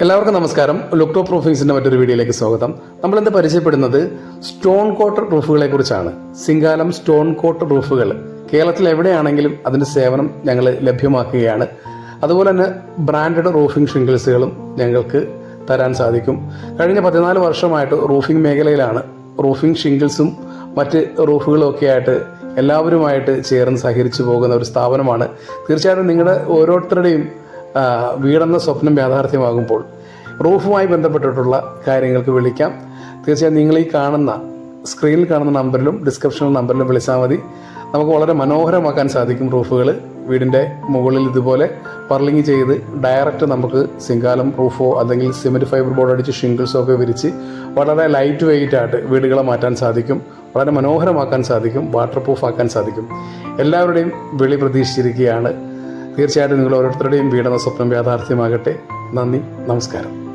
എല്ലാവർക്കും നമസ്കാരം. ലുക്ടോ പ്രൂഫിങ്സിന്റെ മറ്റൊരു വീഡിയോയിലേക്ക് സ്വാഗതം. നമ്മൾ ഇന്ന് പരിചയപ്പെടുന്നത്? സ്റ്റോൺ കോട്ട് റൂഫുകളെ കുറിച്ചാണ്. സിംഗാലം സ്റ്റോൺ കോട്ട് റൂഫുകൾ കേരളത്തിൽ എവിടെയാണെങ്കിലും അതിന്റെ സേവനം ഞങ്ങൾ ലഭ്യമാക്കുകയാണ്. അതുപോലെ തന്നെ ബ്രാൻഡഡ് റൂഫിംഗ് ഷിംഗിൾസുകളും ഞങ്ങൾക്ക് തരാൻ സാധിക്കും. കഴിഞ്ഞ പതിനാല് വർഷമായിട്ട് റൂഫിംഗ് മേഖലയിലാണ് റൂഫിംഗ് ഷിംഗിൾസും മറ്റ് റൂഫുകളും ഒക്കെ ആയിട്ട് എല്ലാവരുമായിട്ട് ചേർന്ന് സഹകരിച്ചു പോകുന്ന ഒരു സ്ഥാപനമാണ്. തീർച്ചയായിട്ടും നിങ്ങളുടെ ഓരോരുത്തരുടെയും വീടെന്ന സ്വപ്നം യാഥാർത്ഥ്യമാകുമ്പോൾ റൂഫുമായി ബന്ധപ്പെട്ടിട്ടുള്ള കാര്യങ്ങൾക്ക് വിളിക്കാം. തീർച്ചയായും നിങ്ങൾ ഈ കാണുന്ന സ്ക്രീനിൽ കാണുന്ന നമ്പറിലും ഡിസ്ക്രിപ്ഷനിൽ നമ്പറിലും വിളിച്ചാൽ മതി. നമുക്ക് വളരെ മനോഹരമാക്കാൻ സാധിക്കും റൂഫുകൾ വീടിന്റെ മുകളിൽ ഇതുപോലെ പർലിങ് ചെയ്ത് ഡയറക്റ്റ് നമുക്ക് സിംഗാലം റൂഫോ അല്ലെങ്കിൽ സിമെന്റ് ഫൈബർ ബോർഡ് അടിച്ച് ഷിംഗിൾസോ ഒക്കെ വിരിച്ച് വളരെ ലൈറ്റ് വെയിറ്റ് ആയിട്ട് വീടുകളെ മാറ്റാൻ സാധിക്കും. വളരെ മനോഹരമാക്കാൻ സാധിക്കും. വാട്ടർ പ്രൂഫ് ആക്കാൻ സാധിക്കും. എല്ലാവരുടെയും വിളി പ്രതീക്ഷിച്ചിരിക്കുകയാണ്. തീർച്ചയായിട്ടും നിങ്ങൾ ഓരോരുത്തരുടെയും വീടെന്ന സ്വപ്നം യാഥാർത്ഥ്യമാകട്ടെ. നന്ദി നമസ്കാരം.